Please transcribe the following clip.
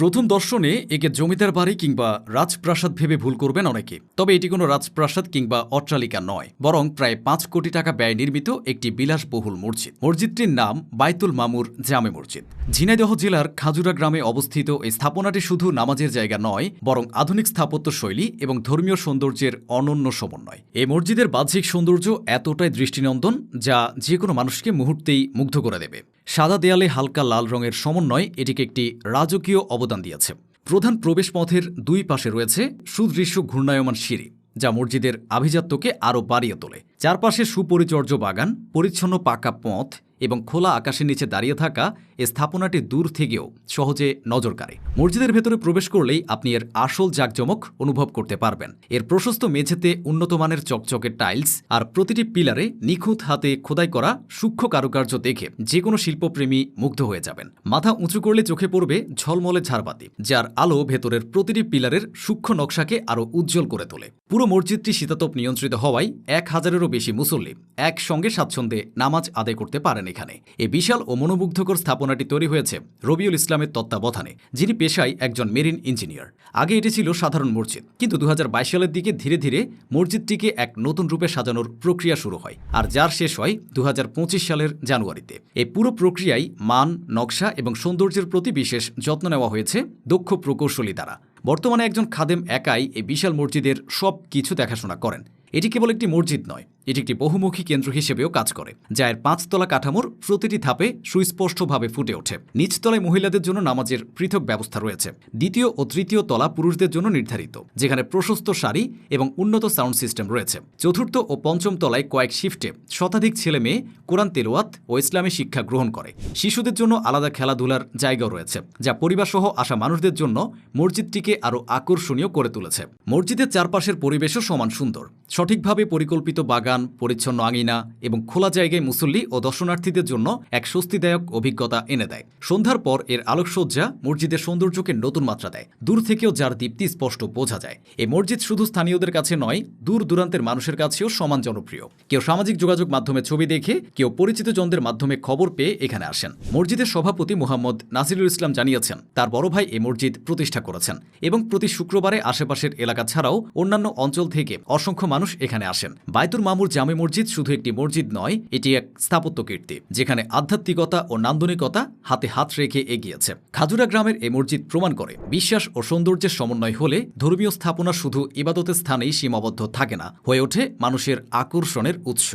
প্রথম দর্শনে একে জমিদার বাড়ি কিংবা রাজপ্রাসাদ ভেবে ভুল করবেন অনেকে। তবে এটি কোনো রাজপ্রাসাদ কিংবা অট্টালিকা নয়, বরং প্রায় পাঁচ কোটি টাকা ব্যয় নির্মিত একটি বিলাসবহুল মসজিদ। মসজিদটির নাম বাইতুল মামুর জামে মসজিদ। ঝিনাইদহ জেলার খাজুরা গ্রামে অবস্থিত এই স্থাপনাটি শুধু নামাজের জায়গা নয়, বরং আধুনিক স্থাপত্য শৈলী এবং ধর্মীয় সৌন্দর্যের অনন্য সমন্বয়। এই মসজিদের বাহ্যিক সৌন্দর্য এতটাই দৃষ্টিনন্দন যা যে কোনো মানুষকে মুহূর্তেই মুগ্ধ করে দেবে। সাদা দেয়ালে হালকা লাল রঙের সমন্বয় এটিকে একটি রাজকীয় অবদান দিয়েছে। প্রধান প্রবেশপথের দুই পাশে রয়েছে সুদৃশ্য ঘূর্ণায়মান সিঁড়ি, যা মসজিদের আভিজাত্যকে আরও বাড়িয়ে তোলে। চারপাশে সুপরিচর্য বাগান, পরিচ্ছন্ন পাকা পথ এবং খোলা আকাশের নিচে দাঁড়িয়ে থাকা এ স্থাপনাটি দূর থেকেও সহজে নজর কাড়ে। মসজিদের ভেতরে প্রবেশ করলেই আপনি এর আসল জাঁকজমক অনুভব করতে পারবেন। এর প্রশস্ত মেঝেতে উন্নত মানের চকচকে টাইলস আর প্রতিটি পিলারে নিখুঁত হাতে খোদাই করা সূক্ষ্ম কারুকার্য দেখে যে কোনো শিল্পপ্রেমী মুগ্ধ হয়ে যাবেন। মাথা উঁচু করলে চোখে পড়বে ঝলমলে ঝাড়বাতি, যার আলো ভেতরের প্রতিটি পিলারের সূক্ষ্ম নকশাকে আরও উজ্জ্বল করে তোলে। পুরো মসজিদটি শীতাতপ নিয়ন্ত্রিত হওয়ায় এক হাজারেরও বেশি মুসল্লি একসঙ্গে স্বাচ্ছন্দ্যে নামাজ আদায় করতে পারেন। এখানে। এই বিশাল ও মনোমুগ্ধকর স্থাপনাটি তৈরি হয়েছে রবিউল ইসলামের তত্ত্বাবধানে, যিনি পেশায় একজন মেরিন ইঞ্জিনিয়ার। আগে এটি ছিল সাধারণ মসজিদ, কিন্তু দু হাজার বাইশ সালের দিকে ধীরে ধীরে মসজিদটিকে এক নতুন রূপে সাজানোর প্রক্রিয়া শুরু হয়, আর যার শেষ হয় দু হাজার পঁচিশ সালের জানুয়ারিতে। এই পুরো প্রক্রিয়ায় মান, নকশা এবং সৌন্দর্যের প্রতি বিশেষ যত্ন নেওয়া হয়েছে দক্ষ প্রকৌশলী দ্বারা। বর্তমানে একজন খাদেম একাই এই বিশাল মসজিদের সব কিছু দেখাশোনা করেন। এটি কেবল একটি মসজিদ নয় এটি একটি বহুমুখী কেন্দ্র হিসেবেও কাজ করে যা এর পাঁচতলা কাঠামোর প্রতিটি ধাপে সুস্পষ্টভাবে ফুটে ওঠে। নিচতলায় মহিলাদের জন্য নামাজের পৃথক ব্যবস্থা রয়েছে। দ্বিতীয় ও তৃতীয় তলা পুরুষদের জন্য নির্ধারিত, যেখানে প্রশস্ত সারি এবং উন্নত সাউন্ড সিস্টেম রয়েছে। চতুর্থ ও পঞ্চম তলায় কয়েক শিফটে শতাধিক ছেলে মেয়ে কোরআন তেলোয়াত ও ইসলামী শিক্ষা গ্রহণ করে। শিশুদের জন্য আলাদা খেলাধুলার জায়গাও রয়েছে, যা পরিবারসহ আসা মানুষদের জন্য মসজিদটিকে আরও আকর্ষণীয় করে তুলেছে। মসজিদের চারপাশের পরিবেশও সমান সুন্দর। সঠিকভাবে পরিকল্পিত বাগান পরিচ্ছন্ন আঙিনা এবং খোলা জায়গায় মুসল্লি ও দর্শনার্থীদের জন্য এক স্বস্তিদায়ক অভিজ্ঞতা এনে দেয়। সন্ধ্যার পর এর আলোকসজ্জা মসজিদের সৌন্দর্যকে নতুন মাত্রা দেয়। দূর থেকেও যার দীপ্তি স্পষ্ট বোঝা যায়। এই মসজিদ শুধু স্থানীয়দের কাছে নয়, দূর দূরান্তের মানুষের কাছেও সমান জনপ্রিয়। কেউ সামাজিক যোগাযোগ মাধ্যমে ছবি দেখে, কেউ পরিচিত জনদের মাধ্যমে খবর পেয়ে এখানে আসেন। মসজিদের সভাপতি মোহাম্মদ নাসিরুল ইসলাম জানিয়েছেন, তার বড় ভাই এই মসজিদ প্রতিষ্ঠা করেছেন এবং প্রতি শুক্রবারে আশেপাশের এলাকা ছাড়াও অন্যান্য অঞ্চল থেকে অসংখ্য মানুষ এখানে আসেন। বায়তুর বাইতুর মামুর জামে মসজিদ শুধু একটি মসজিদ নয়, এটি এক স্থাপত্য কীর্তি যেখানে আধ্যাত্মিকতা ও নান্দনিকতা হাতে হাত রেখে এগিয়েছে। খাজুরা গ্রামের এই মসজিদ প্রমাণ করে, বিশ্বাস ও সৌন্দর্যের সমন্বয় হলে ধর্মীয় স্থাপনা শুধু ইবাদতের স্থানেই সীমাবদ্ধ থাকে না, হয়ে ওঠে মানুষের আকর্ষণের উৎস।